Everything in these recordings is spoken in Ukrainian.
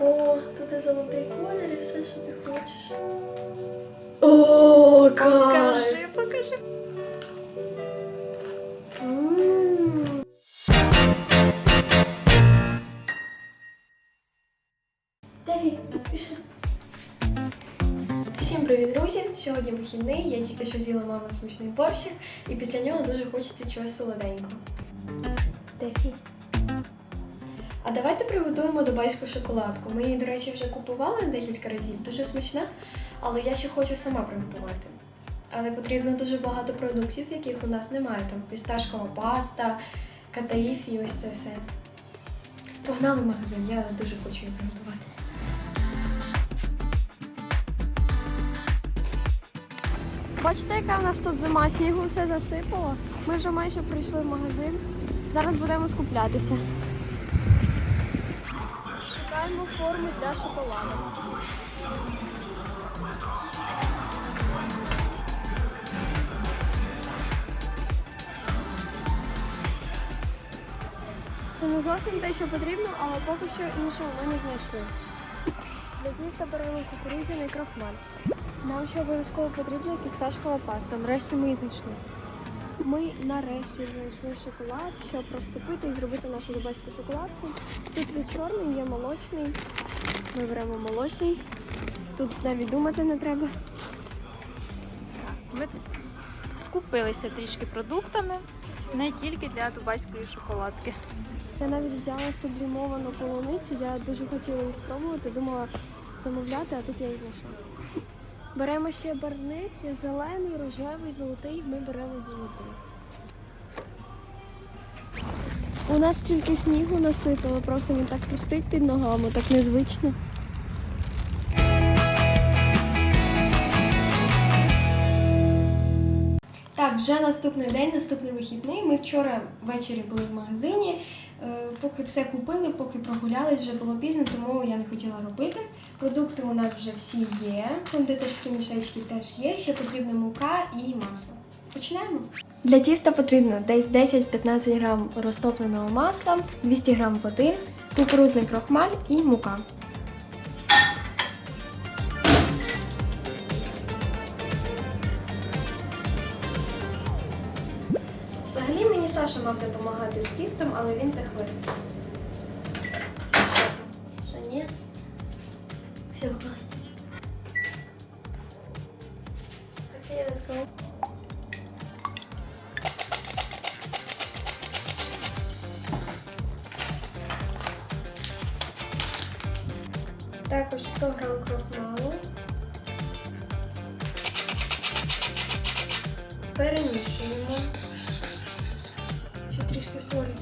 О, тут і золотий колір і все, що ти хочеш. О, кайф! покажи. М. Даві. Всім привіт, друзі! Сьогодні вихідний, я тільки що з'їла мама смачний борщик, і після нього дуже хочеться чогось солоденького. Даві. А давайте приготуємо дубайську шоколадку. Ми її, до речі, вже купували декілька разів, дуже смачна, але я ще хочу сама приготувати. Але потрібно дуже багато продуктів, яких у нас немає. Там фісташкова паста, катаїф і ось це все. Погнали в магазин, я дуже хочу її приготувати. Бачите, яка в нас тут зима, снігу все засипало. Ми вже майже прийшли в магазин. Зараз будемо скуплятися. Шукаємо форму для шоколаду. Це не зовсім те, що потрібно, але поки що іншого ми не знайшли. Для тіста беремо кукурудзяний крохмаль. Нам ще обов'язково потрібна фісташкова паста. Нарешті ми її знайшли. Ми нарешті знайшли шоколад, щоб розтопити і зробити нашу дубайську шоколадку. Тут є чорний, є молочний. Ми беремо молочний. Тут навіть думати не треба. Ми тут скупилися трішки продуктами, не тільки для дубайської шоколадки. Я навіть взяла сублімовану полуницю. Я дуже хотіла її спробувати, думала замовляти, а тут я її знайшла. Беремо ще барник, зелений, рожевий, золотий. Ми беремо золотий. У нас тільки снігу насипало, просто він так хрустить під ногами, так незвично. Так, вже наступний день, наступний вихідний. Ми вчора ввечері були в магазині. Е, Поки все купили, поки прогулялись, вже було пізно, тому я не хотіла робити. Продукти у нас вже всі є. Кондитерські мішечки теж є. Ще потрібна мука і масло. Починаємо. Для тіста потрібно десь 10-15 грам розтопленого масла, 200 грам води, кукурузний крохмаль і мука. Взагалі мені Саша мав допомагати з тістом, але він захворів. Що ні? Все, хватить. Let's go. Також 100 грам крохмалу. Перемішуємо. Ще трішки солі.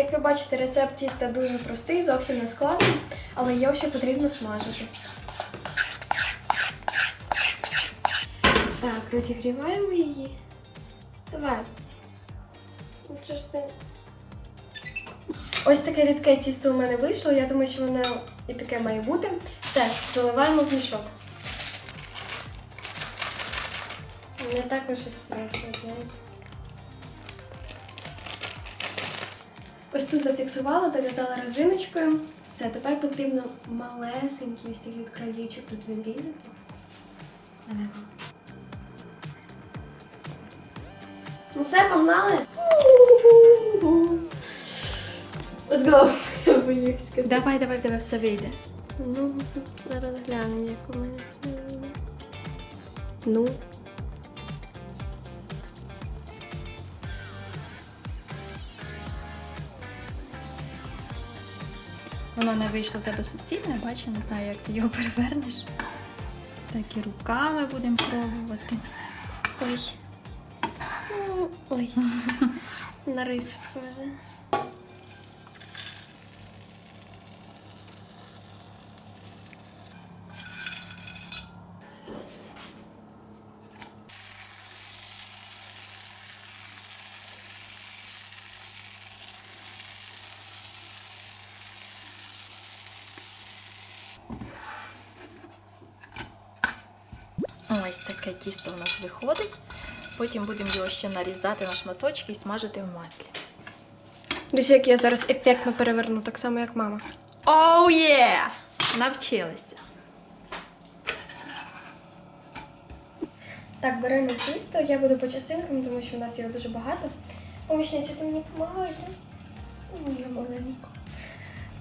Як ви бачите, рецепт тіста дуже простий, зовсім не складний, але його ще потрібно смажити. Так, розігріваємо її. Давай. Ну, що ж ти? Ось таке рідке тісто у мене вийшло. Я думаю, що воно і таке має бути. Все, заливаємо в мішок. Не так уж і страшно, знаєте. Ось тут зафіксувала, зав'язала резиночкою. Все, тепер потрібно малесенький ось такий от краєчок тут відрізати. Ну все, погнали! Let's go! Боюсь. Давай, давай, в тебе все вийде. Ну, зараз глянемо, як у мене все вийде. Ну. Воно не вийшло в тебе суцільне, бачиш, не знаю, як ти його перевернеш. Так і руками будемо пробувати. Ой. Ну, Ой. На рис схоже. Ось таке тісто у нас виходить. Потім будемо його ще нарізати на шматочки і смажити в маслі. Дивіться, як я зараз ефектно переверну, так само, як мама. Оу oh, є! Yeah! Навчилися. Так, беремо тісто, я буду по частинкам, тому що у нас його дуже багато. Помічниця, ти мені допомагаєш, да? Я маленька.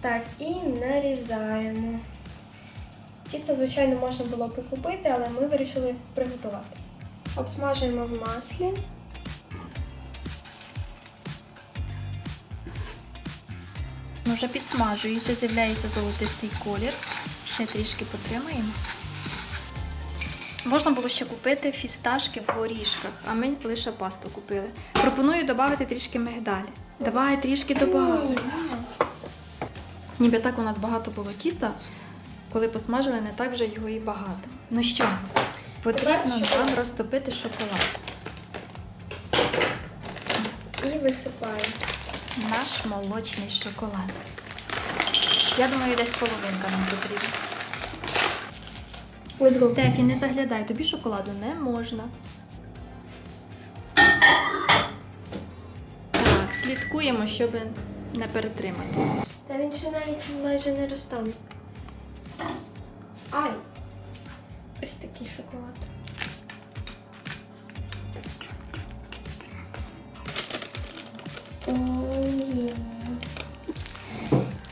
Так, і нарізаємо. Тісто, звичайно, можна було б і купити, але ми вирішили приготувати. Обсмажуємо в маслі. Вже підсмажується, з'являється золотистий колір. Ще трішки потримаємо. Можна було ще купити фісташки в горішках, а ми лише пасту купили. Пропоную додати трішки мигдалі. Давай трішки додамо. Ніби так у нас багато було тіста. Коли посмажили, не так вже його і багато. Ну що, потрібно нам розтопити шоколад. І висипаємо. Наш молочний шоколад. Я думаю, десь половинка нам потрібна. Go. Тефі, не заглядай, тобі шоколаду не можна. Так, слідкуємо, щоб не перетримати. Та він ще навіть майже не розтане. Ай! Ось такий шоколад.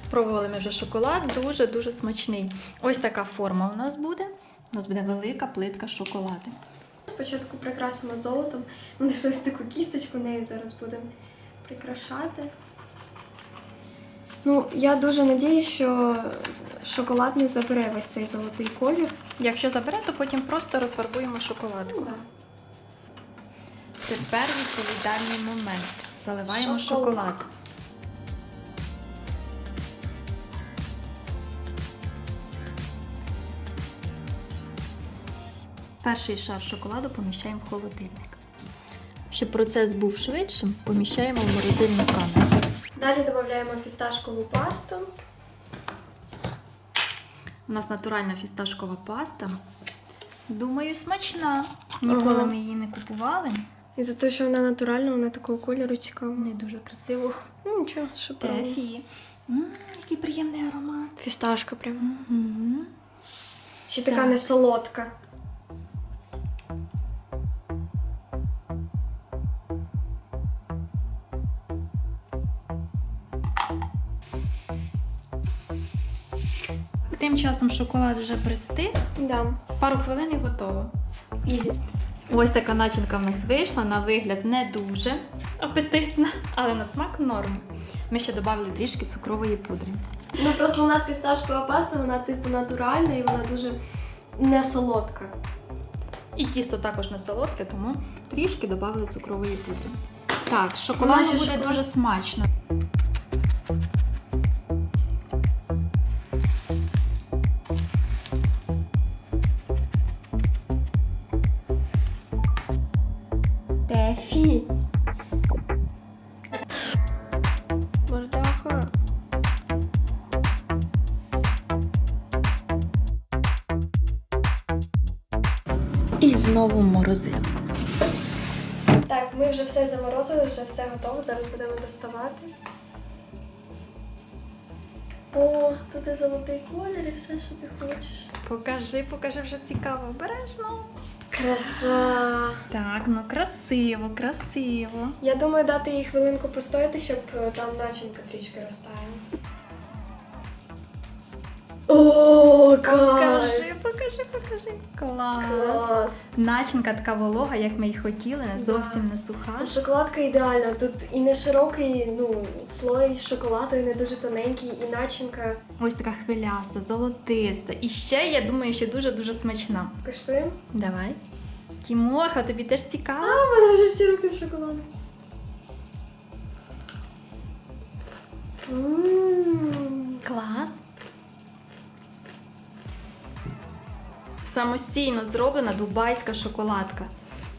Спробували ми вже шоколад, дуже-дуже смачний. Ось така форма у нас буде. У нас буде велика плитка шоколаду. Спочатку прикрасимо золотом. Ми знайшли ось таку кісточку, нею зараз будемо прикрашати. Ну, я дуже надію, що шоколад не забере весь цей золотий колір. Якщо забере, то потім просто розфарбуємо шоколадку. Да. Тепер відповідальний момент. Заливаємо Шоколад. шоколад. Перший шар шоколаду поміщаємо в холодильник. Щоб процес був швидшим, поміщаємо в морозильну камеру. Далі додаємо фісташкову пасту. У нас натуральна фісташкова паста. Думаю, смачна. Ніколи Ага. ми її не купували. І за те, що вона натуральна, вона такого кольору цікава. Не дуже красиво. Ну нічого, що правда. Тефі. М, який приємний аромат. Фісташка прям. Угу. Ще така Так. не солодка. Часом шоколад вже пристиг. Да. Пару хвилин і готово. Ізі. Ось така начинка в нас вийшла. На вигляд не дуже апетитна, але на смак норм. Ми ще додали трішки цукрової пудри. Ну просто у нас фісташкова паста, вона типу натуральна і вона дуже не солодка. І тісто також не солодке, тому трішки додали цукрової пудри. Так, шоколад буде шоколад- дуже смачно. Морозилку. Так, ми вже все заморозили, вже все готово. Зараз будемо доставати. О, тут і золотий колір і все, що ти хочеш. Покажи, покажи вже цікаво, обережно. Краса! Так, ну красиво, красиво. Я думаю, дати їй хвилинку постояти, щоб е, там начинка трішки розтаяла. О, Покажи, покажи, покажи. Клас. Клас! Начинка така волога, як ми й хотіли, не Да. зовсім не суха. А шоколадка ідеальна. Тут і не широкий ну, слой шоколаду, і не дуже тоненький, і начинка. Ось така хвиляста, золотиста. І ще, я думаю, що дуже-дуже смачна. Коштуємо? Давай. Тімоха, тобі теж цікаво? А, в мене вже всі руки в шоколаді. Клас. Самостійно зроблена дубайська шоколадка.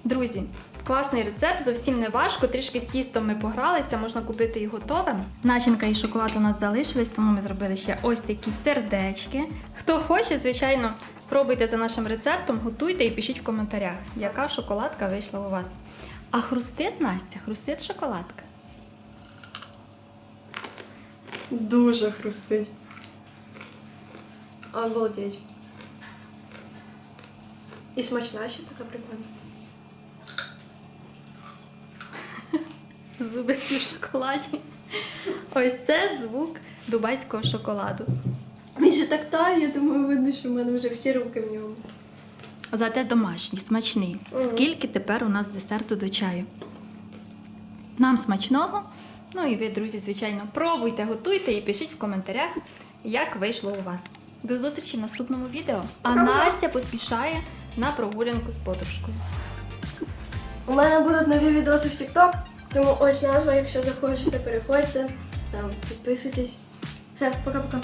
Друзі, Класний рецепт, зовсім не важко. Трішки з тістом ми погралися, можна купити і готове. Начинка і шоколад у нас залишились, тому ми зробили ще ось такі сердечки. Хто хоче, звичайно, пробуйте за нашим рецептом, готуйте і пишіть в коментарях, яка шоколадка вийшла у вас. А хрустить Настя, хрустить шоколадка. Дуже хрустить. Обалдеть. І смачна ще така прикольна. Зуби всі в шоколаді. Ось це звук дубайського шоколаду. Він ще так тає, я думаю, видно, що в мене вже всі руки в ньому. Зате домашній, смачний. Мгм. Скільки тепер у нас десерту до чаю? Нам смачного. Ну і ви, друзі, звичайно, пробуйте, готуйте і пишіть в коментарях, як вийшло у вас. До зустрічі в наступному відео. А Пока-пока. Настя поспішає на прогулянку з подружкою. У мене будуть нові відоси в TikTok, тому ось назва, якщо захочете, переходьте, там, підписуйтесь. Все, пока-пока.